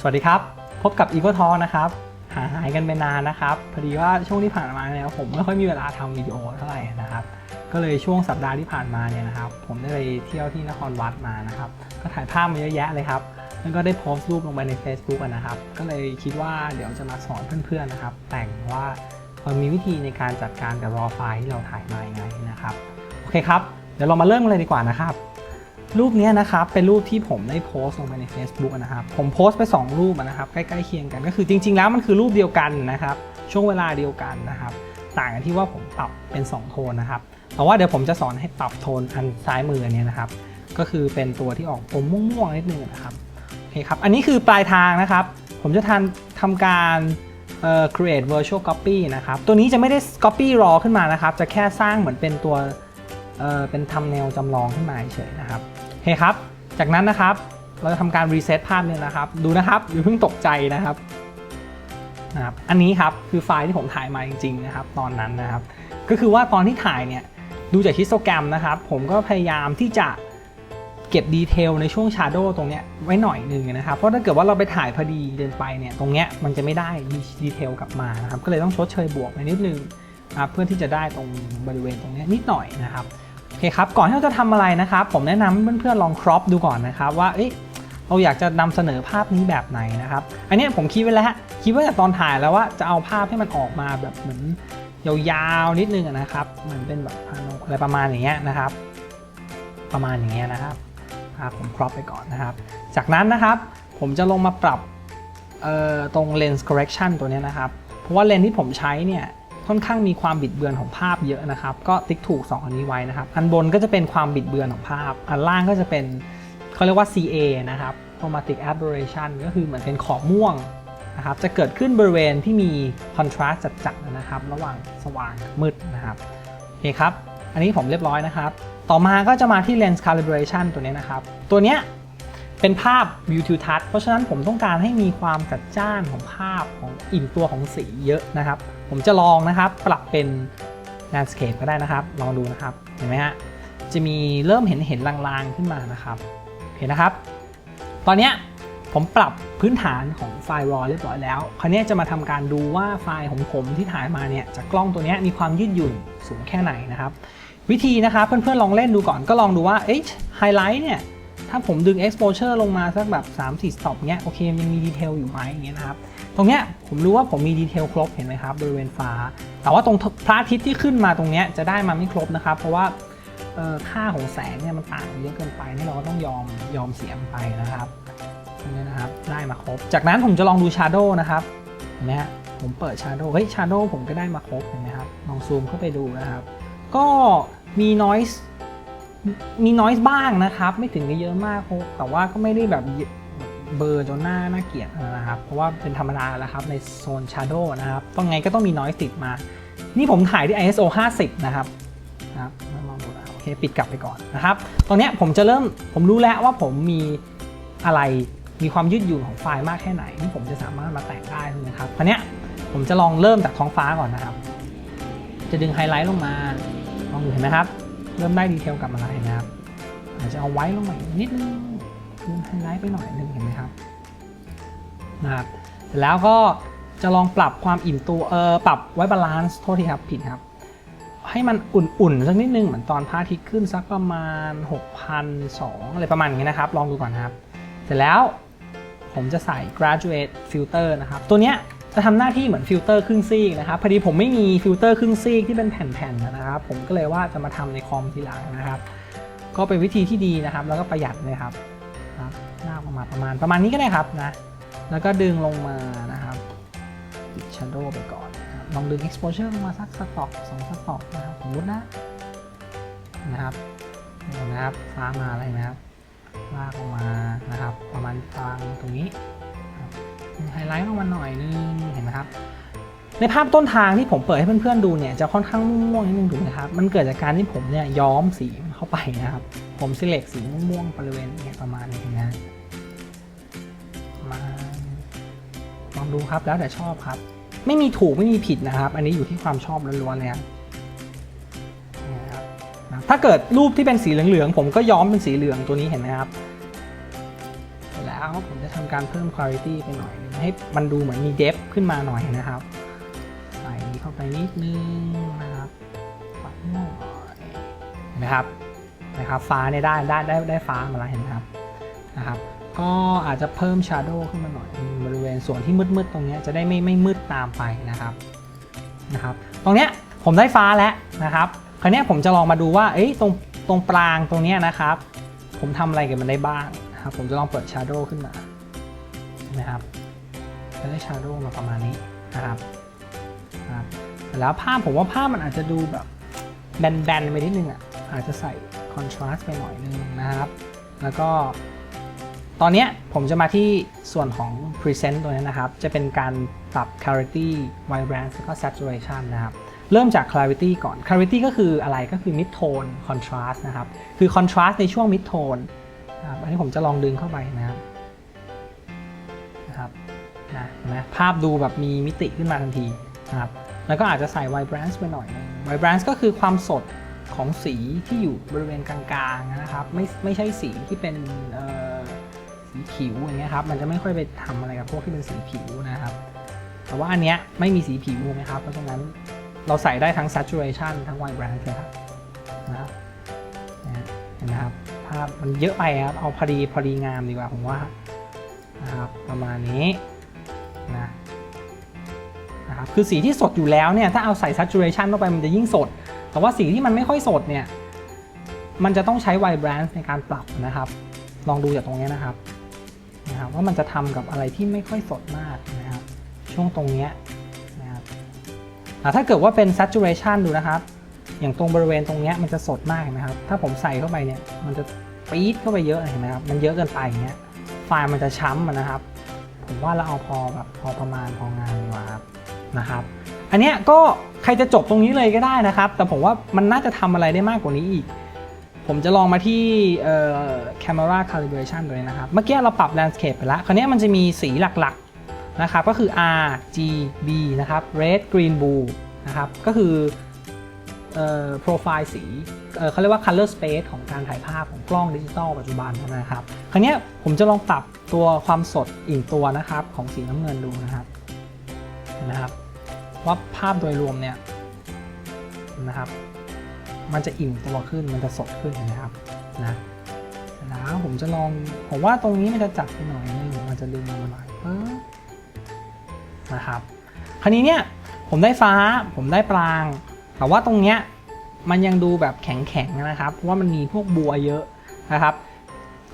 สวัสดีครับ พบกับ e q u a t a l k นะครับห่างหายกันไปนานนะครับพอดีว่าช่วงที่ผ่านมาเนี่ยผมไม่ค่อยมีเวลาทำวิดีโอเท่าไหร่นะครับ ก็เลยช่วงสัปดาห์ที่ผ่านมาเนี่ยนะครับ ผมได้ไปเที่ยวที่นครวัดมานะครับ ก็ถ่ายภาพมาเยอะแยะเลยครับแล้วก็ได้โพสต์รูปลงไปใน Facebook นะครับ ก็เลยคิดว่าเดี๋ยวจะมาสอนเพื่อนๆนะครับ แต่งว่ามันมีวิธีในการจัดการกับรอไฟล์ที่เราถ่ายมายังไงนะครับ เคครับ เดี๋ยวเรามาเริ่มกันเลยดีกว่านะครับ รูปนี้นะครับเป็นรูปที่ผมได้โพสต์ลงไปใน Facebook นะครับ ผมโพสต์ไป 2 รูปนะครับใกล้ๆเคียงกันก็คือจริง ๆ แล้วมันคือรูปเดียวกันนะครับ ช่วงเวลาเดียวกันนะครับ ต่างกันที่ว่าผมปรับเป็น 2 โทนนะครับแต่ว่าเดี๋ยวผมจะสอนให้ปรับโทนอันซ้ายมืออันเนี้ยนะครับ ก็คือเป็นตัวที่ออกผมม่วงๆนิดนึงนะครับโอเคครับอันนี้คือปลายทางนะครับ ผมจะทันทำการเอ่อ create virtual copy นะครับ ตัวนี้จะไม่ได้ copy raw ขึ้นมานะครับ จะแค่สร้างเหมือนเป็นตัว เอ่อเป็นทำแนวจำลองขึ้นมาเฉยนะครับโอเคครับ จากนั้นนะครับเราจะทำการรีเซ็ตภาพเนี่ยนะครับ ดูนะครับอย่าเพิ่งตกใจนะครับนะครับ อันนี้ครับคือไฟล์ที่ผมถ่ายมาจริง ๆ นะครับ ตอนนั้นนะครับ ก็คือว่าตอนที่ถ่ายเนี่ยดูจากฮิสโตแกรมนะครับ ผมก็พยายามที่จะเก็บดีเทลในช่วงชาร์โดตรงเนี้ยไว้หน่อยหนึ่งนะครับ เพราะถ้าเกิดว่าเราไปถ่ายพอดีเดินไปเนี่ยตรงเนี้ยมันจะไม่ได้ดีเทลกลับมานะครับ ก็เลยต้องชดเชยบวกไปนิดนึงนะครับเพื่อที่จะได้ตรงบริเวณตรงเนี้ยนิดหน่อยนะครับ อเคครับก่อนที่เราจะทำอะไรนะครับ ผมแนะนำให้เพื่อนๆลองครอปดูก่อนนะครับว่าเอ๊ะเราอยากจะนำเสนอภาพนี้แบบไหนนะครับ อันนี้ผมคิดไว้แล้วคิดไว้จากตอนถ่ายแล้วว่าจะเอาภาพให้มันออกมาแบบเหมือนยาวๆนิดนึงนะครับเหมือนเป็นแบบพาโนอะไรประมาณอย่างเงี้ยนะครับ ประมาณอย่างเงี้ยนะครับอ่าผมครอปไปก่อนนะครับ จากนั้นนะครับผมจะลงมาปรับตรง lens correction ตัวนี้นะครับ เพราะว่าเลนส์ที่ผมใช้เนี่ย ค่อนข้างมีความบิดเบือนของภาพเยอะนะครับ ก็ติ๊กถูก 2 อันนี้ไว้นะครับ อันบนก็จะเป็นความบิดเบือนของภาพ อันล่างก็จะเป็นเขาเรียกว่า CA นะครับ chromatic aberration ก็คือเหมือนเป็นขอบม่วงนะครับจะเกิดขึ้นบริเวณที่มี contrast จัดๆนะครับ ระหว่างสว่างกับมืดนะครับโอเคครับ อันนี้ผมเรียบร้อยนะครับ ต่อมาก็จะมาที่ lens calibration ตัวนี้นะครับ ตัวเนี้ย เป็นภาพ view to touch เพราะฉะนั้นผมต้องการให้มีความจัดจ้านของภาพของอิ่มตัวของสีเยอะนะครับ ผมจะลองนะครับ ปรับเป็น landscape ก็ได้นะครับ ลองดูนะครับ เห็นไหมฮะ จะมีเริ่มเห็นเห็นลางๆขึ้นมานะครับเห็นนะครับ ตอนนี้ผมปรับพื้นฐานของไฟล์ raw เรียบร้อยแล้ว คราวนี้จะมาทำการดูว่าไฟล์ของผมที่ถ่ายมาเนี่ยจากกล้องตัวนี้มีความยืดหยุ่นสูงแค่ไหนนะครับ วิธีนะครับเพื่อนๆลองเล่นดูก่อนก็ลองดูว่าเอ๊ะไฮไลท์เนี่ย ถ้าผมดึง exposure ลงมาสักแบบ 3-4 stop เงี้ยโอเคยังมีดีเทลอยู่ไหมอย่างเงี้ยนะครับตรงเนี้ยผมรู้ว่าผมมีดีเทลครบเห็นไหมครับบริเวณฟ้า แต่ว่าตรงพระอาทิตย์ที่ขึ้นมาตรงเนี้ยจะได้มาไม่ครบนะครับ เพราะว่าค่าของแสงเนี่ยมันต่างเยอะเกินไปนี่เราก็ต้องยอมยอมเสียมันไปนะครับตรงนี้นะครับได้มาครบ จากนั้นผมจะลองดู shadow นะครับเห็นไหมฮะผมเปิด shadow เฮ้ย shadow ผมก็ได้มาครบเห็นไหมครับลองซูมเข้าไปดูนะครับ ก็มี noise มี noise บ้างนะครับ ไม่ถึงกับเยอะมากแต่ว่าก็ไม่ได้แบบเบอร์จนหน้าน่าเกลียดนะครับ เพราะว่าเป็นธรรมดาแล้วครับในโซน shadow นะครับต้องไงก็ต้องมี noise ติดมา นี่ผมถ่ายที่ ISO 50 นะครับนะครับลองดูนะโอเคปิดกลับไปก่อนนะครับ ตรงนี้ผมจะเริ่มผมรู้แล้วว่าผมมีอะไรมีความยืดหยุ่นของไฟล์มากแค่ไหนที่ผมจะสามารถมาแต่งได้นะครับคราวนี้ผมจะลองเริ่มจากท้องฟ้าก่อนนะครับ จะดึงไฮไลท์ลงมาลองดูเห็นไหมครับ เริ่มได้ดีเทลกลับมาแล้วเห็นไหมครับอาจจะเอาไว้ลงมาอีกนิดนึงดึงไฮไลท์ไปหน่อยนึงเห็นไหมครับนะครับเสร็จแล้วก็จะลองปรับความอิ่มตัวเออปรับไว้บาลานซ์โทษทีครับผิดครับ ให้มันอุ่นๆสักนิดนึงเหมือนตอนพระอาทิตย์ขึ้นสักประมาณ6,200อะไรประมาณนี้นะครับ ลองดูก่อนนะครับ เสร็จแล้วผมจะใส่ graduate filter นะครับ ตัวเนี้ย จะทำหน้าที่เหมือนฟิลเตอร์ครึ่งซีกนะครับพอดีผมไม่มีฟิลเตอร์ครึ่งซีกที่เป็นแผ่นๆนะครับ ผมก็เลยว่าจะมาทำในคอมทีหลังนะครับ ก็เป็นวิธีที่ดีนะครับ แล้วก็ประหยัดเลยครับครับลากออกมาประมาณประมาณนี้ก็ได้ครับนะแล้วก็ดึงลงมานะครับปิด shadow ไปก่อนนลองดึง exposure ลงมาสักสต็อกสองสต็อกนะครับสมมตินะนะครับนะครับฟ้ามาอะไรนะครับลากลงมานะครับ ประมาณกลางตรงนี้ ไฮไลท์ลงมาหน่อยนึงเห็นไหมครับในภาพต้นทางที่ผมเปิดให้เพื่อนๆดูเนี่ยจะค่อนข้างม่วงๆนิดนึงถูกไหมครับมันเกิดจากการที่ผมเนี่ยย้อมสีเข้าไปนะครับ ผม select สีม่วงๆบริเวณเนี่ยประมาณนี้นะมาลองดูครับแล้วแต่ชอบครับ ไม่มีถูกไม่มีผิดนะครับ อันนี้อยู่ที่ความชอบล้วนๆเลยครับนี่นะถ้าเกิดรูปที่เป็นสีเหลืองๆผมก็ย้อมเป็นสีเหลืองตัวนี้เห็นไหมครับ แล้วผมจะทำการเพิ่ม quality ไปหน่อยนึงให้มันดูเหมือนมี depth ขึ้นมาหน่อยนะครับ ใส่เข้าไปนิดนึงนะครับปัดหน่อยนไหมครับนะครับ ฟ้าเนี่ยได้ได้ได้ได้ฟ้ามาแล้วเห็นไหมครับนะครับก็อาจจะเพิ่ม shadow ขึ้นมาหน่อยบริเวณส่วนที่มืดๆตรงนี้จะได้ไม่ไม่มืดตามไปนะครับนะครับ ตรงเนี้ยผมได้ฟ้าแล้วนะครับคราวเนี้ยผมจะลองมาดูว่าเอ้ยตรงตรงปรางตรงเนี้ยนะครับ ผมทำอะไรกับมันได้บ้าง นะครับ ผมจะลองเปิด shadow ขึ้นมานะครับจะได้ shadow มาประมาณนี้นะครับครับแล้วภาพผมว่าภาพมันอาจจะดูแบบแบนๆไปนิดนึงอะอาจจะใส่ contrast ไปหน่อยนึงนะครับ แล้วก็ ตอนนี้ผมจะมาที่ส่วนของ present ตัวนี้นะครับ จะเป็นการปรับ clarity vibrance แล้วก็ saturation นะครับ เริ่มจาก clarity ก่อน clarity ก็คืออะไรก็คือ mid tone contrast นะครับ คือ contrast ในช่วง mid tone น อันนี้ผมจะลองดึงเข้าไปนะครับนะครับนะเห็นไหมภาพดูแบบมีมิติขึ้นมาทันทีนะครับแล้วก็อาจจะใส่ vibrance ไปหน่อยนึง vibrance ก็คือความสดของสีที่อยู่บริเวณกลางๆนะครับไม่ไม่ใช่สีที่เป็นสีผิวอย่างเงี้ยครับมันจะไม่ค่อยไปทำอะไรกับพวกที่เป็นสีผิวนะครับ แต่ว่าอันเนี้ยไม่มีสีผิวนะครับ เพราะฉะนั้นเราใส่ได้ทั้ง saturation ทั้ง vibrance เลยครับนะครับนะเห็นไหมครับ มันเยอะไปครับ เอาพอดีพอดีงามดีกว่าผมว่านะครับประมาณนี้นะนะครับคือสีที่สดอยู่แล้วเนี่ยถ้าเอาใส่ saturation เข้าไปมันจะยิ่งสด แต่ว่าสีที่มันไม่ค่อยสดเนี่ยมันจะต้องใช้ vibrance ในการปรับนะครับ ลองดูจากตรงนี้นะครับนะครับว่ามันจะทำกับอะไรที่ไม่ค่อยสดมากนะครับ ช่วงตรงนี้นะครับอ่ถ้าเกิดว่าเป็น saturation ดูนะครับ อย่างตรงบริเวณตรงนี้มันจะสดมากนะครับ ถ้าผมใส่เข้าไปเนี่ยมันจะ ปี๊ดเข้าไปเยอะเห็นไหมครับ มันเยอะเกินไปอย่างเงี้ย ไฟล์มันจะช้ำนะครับ ผมว่าเราเอาพอแบบพอประมาณพองานดีกว่าครับนะครับ อันเนี้ยก็ใครจะจบตรงนี้เลยก็ได้นะครับ แต่ผมว่ามันน่าจะทำอะไรได้มากกว่านี้อีก ผมจะลองมาที่เอ่อ camera calibration เลยนะครับ เมื่อกี้เราปรับ landscape ไปแล้ว คราวนี้มันจะมีสีหลักๆนะครับ ก็คือ R G B นะครับ red green blue นะครับ ก็คือ เอ่อ profile สีเเขาเรียกว่า color space ของการถ่ายภาพของกล้องดิจิตอลปัจจุบันนะครับ คราวนี้ผมจะลองปรับตัวความสดอีกตัวนะครับของสีน้ำเงินดูนะครับนะครับว่าภาพโดยรวมเนี่ยนะครับ มันจะอิ่มตัวขึ้นมันจะสดขึ้นนะครับนะแล้วผมจะลองผมว่าตรงนี้มันจะจัดไปหน่อยนึงมันจะดึงมาหน่อยนะครับคราวนี้เนี่ยผมได้ฟ้าผมได้ปราง แต่ว่าตรงเนี้ยมันยังดูแบบแข็งๆนะครับเพราะว่ามันมีพวกบัวเยอะนะครับ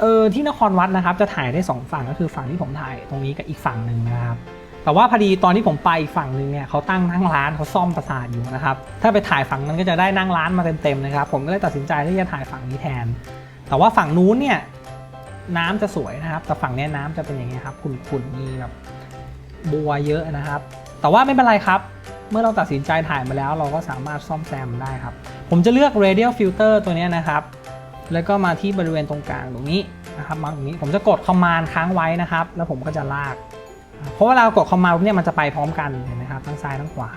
เออที่นครวัดนะครับจะถ่ายได้สองฝั่งก็คือฝั่งที่ผมถ่ายตรงนี้กับอีกฝั่งหนึ่งนะครับ แต่ว่าพอดีตอนที่ผมไปอีกฝั่งหนึ่งเนี่ยเขาตั้งนั่งร้านเขาซ่อมประสาทอยู่นะครับถ้าไปถ่ายฝั่งนั้นก็จะได้นั่งร้านมาเต็มๆนะครับผมก็เลยตัดสินใจที่จะถ่ายฝั่งนี้แทน แต่ว่าฝั่งนู้นเนี่ยน้ำจะสวยนะครับ แต่ฝั่งนี้น้ำจะเป็นอย่างเงี้ยครับขุ่นๆมีแบบบัวเยอะนะครับ แต่ว่าไม่เป็นไรครับ เมื่อเราตัดสินใจถ่ายมาแล้ว เราก็สามารถซ่อมแซมได้ครับ ผมจะเลือก radial filter ตัวนี้นะครับ แล้วก็มาที่บริเวณตรงกลางตรงนี้นะครับมาตรงนี้ผมจะกด command ค้างไว้นะครับ แล้วผมก็จะลาก เพราะเวลากดคอมมาเนี่ยมันจะไปพร้อมกันเห็นไหมครับทั้งซ้ายทั้งขวา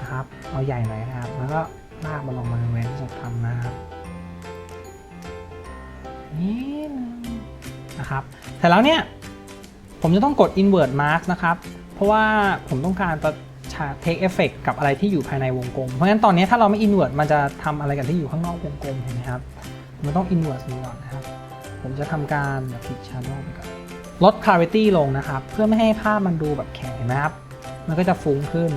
นะครับเอาใหญ่หน่อยนะครับ แล้วก็ลากมันลงมาบริเวณที่จะทำนะครับนี่นะครับแต่แล้วเนี่ยผมจะต้องกด invert mask นะครับ เพราะว่าผมต้องการ จะ take effect กับอะไรที่อยู่ภายในวงกลม เพราะฉะนั้นตอนนี้ถ้าเราไม่ invert มันจะทำอะไรกับที่อยู่ข้างนอกวงกลมเห็นไหมครับ มันต้อง invert นี้ก่อนนะครับ ผมจะทำการแบบ pick shadow ไปก่อนลด clarity ลงนะครับ เพื่อไม่ให้ภาพมันดูแบบแข็งนะครับ มันก็จะฟุ้งขึ้น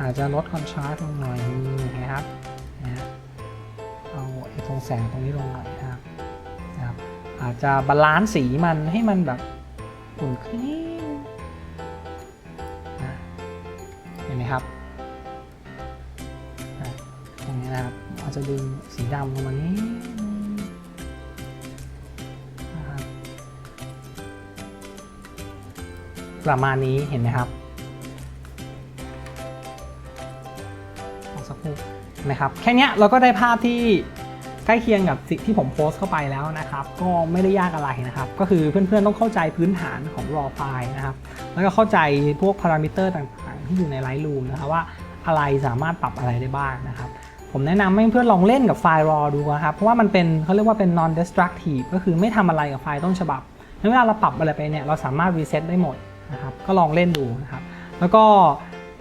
อาจจะลด contrast ลงหน่อยนึงนะครับนะเอาไอ้ตรงแสงตรงนี้ลงหน่อยนะครับนะครับอาจจะบาลานซ์สีมันให้มันแบบอุ่นขึ้น ห็นไหมครับอะตรงนี้นะครับอาจจะดึงสีดำลงมานิดนึงนะครับประมาณนี้เห็นไหมครับอสักครู่นไหมครับ แค่นี้เราก็ได้ภาพที่ใกล้เคียงกับสิ่งที่ผมโพสต์เข้าไปแล้วนะครับ ก็ไม่ได้ยากอะไรนะครับ ก็คือเพื่อนๆต้องเข้าใจพื้นฐานของ raw file นะครับ แล้วก็เข้าใจพวกพารามิเตอร์ต่าง ที่อยู่ใน Lightroom นะครับว่าอะไรสามารถปรับอะไรได้บ้างนะครับ ผมแนะนำให้เพื่อนลองเล่นกับไฟล์ raw ดูนะครับ เพราะว่ามันเป็นเขาเรียกว่าเป็น non destructive ก็คือไม่ทำอะไรกับไฟล์ต้นฉบับงั้นเวลาเราปรับอะไรไปเนี่ยเราสามารถ reset ได้หมดนะครับก็ลองเล่นดูนะครับแล้วก็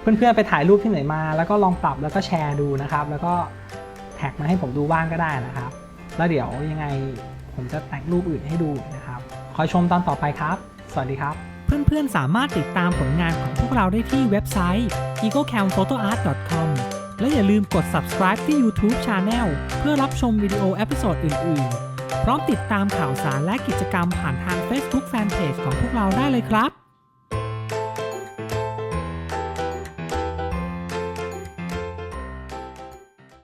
เพื่อนๆไปถ่ายรูปที่ไหนมา แล้วก็ลองปรับแล้วก็แชร์ดูนะครับ แล้วก็แท็กมาให้ผมดูบ้างก็ได้นะครับ แล้วเดี๋ยวยังไงผมจะแต่งรูปอื่นให้ดูนะครับ คอยชมตอนต่อไปครับ สวัสดีครับ เพื่อนๆสามารถติดตามผลงานของ วกเราได้ที่เว็บไซต์ eaglecampphotoart.com และอย่าลืมกด subscribe ที่ YouTube Channel เพื่อรับชมวิดีโอเอพิโซดอื่น ๆ พร้อมติดตามข่าวสารและกิจกรรมผ่านทาง Facebook Fanpage ของพวกเราได้เลยครับ